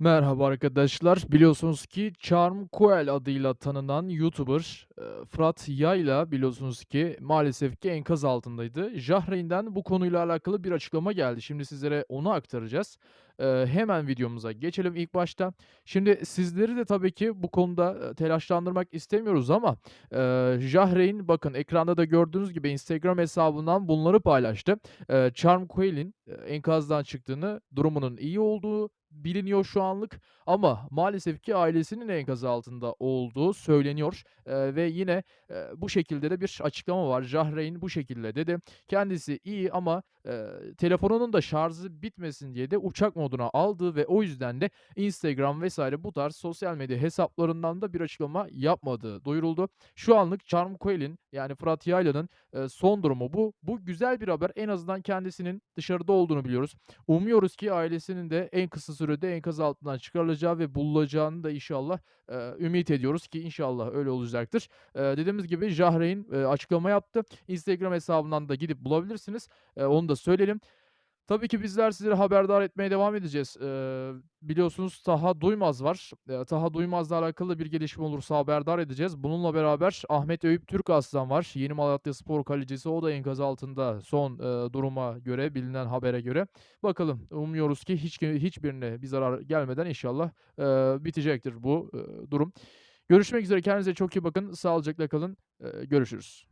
Merhaba arkadaşlar. Biliyorsunuz ki Charm Coel adıyla tanınan YouTuber eee, Fırat Yayla biliyorsunuz ki maalesef ki enkaz altındaydı. Jahreyn'den bu konuyla alakalı bir açıklama geldi. Şimdi sizlere onu aktaracağız. Eee, hemen videomuza geçelim ilk başta. Şimdi sizleri de tabii ki bu konuda telaşlandırmak istemiyoruz ama eee Jahreyn bakın ekranda da gördüğünüz gibi Instagram hesabından bunları paylaştı. Eee, Charm Coel'in eee, enkazdan çıktığını, durumunun iyi olduğu biliniyor şu anlık ama maalesef ki ailesinin enkaz altında olduğu söyleniyor. Eee, ve yine, eee, bu şekilde de bir açıklama var. Jahreyn bu şekilde dedi. Kendisi iyi ama, eee, telefonunun da şarjı bitmesin diye de uçak moduna aldığı ve o yüzden de Instagram vs. bu tarz sosyal medya hesaplarından da bir açıklama yapmadığı duyuruldu. Şu anlık Charm Coel'in yani Fırat Yayla'nın, eee, son durumu bu. Bu güzel bir haber. En azından kendisinin dışarıda olduğunu biliyoruz. Umuyoruz ki ailesinin de en kısa sürede enkaz altından çıkarılacağı ve bulunacağını da inşallah, eee, ümit ediyoruz ki inşallah öyle olacaktır. Eee, dediğimiz gibi Jahreyn, eee, açıklama yaptı. Instagram hesabından da gidip bulabilirsiniz. Eee, onu da söyleyelim. Tabii ki bizler sizleri haberdar etmeye devam edeceğiz. Eee, biliyorsunuz Taha Duymaz var. Eee, Taha Duymaz'la alakalı bir gelişme olursa haberdar edeceğiz. Bununla beraber Ahmet Eyüp Türkaslan var. Yeni Malatyaspor kalecisi. O da enkaz altında son, eee, duruma göre, bilinen habere göre. Bakalım, umuyoruz ki hiç hiçbirine bir zarar gelmeden inşallah, eee, bitecektir bu, eee, durum. Görüşmek üzere. Kendinize çok iyi bakın. Sağlıcakla kalın. Eee, görüşürüz.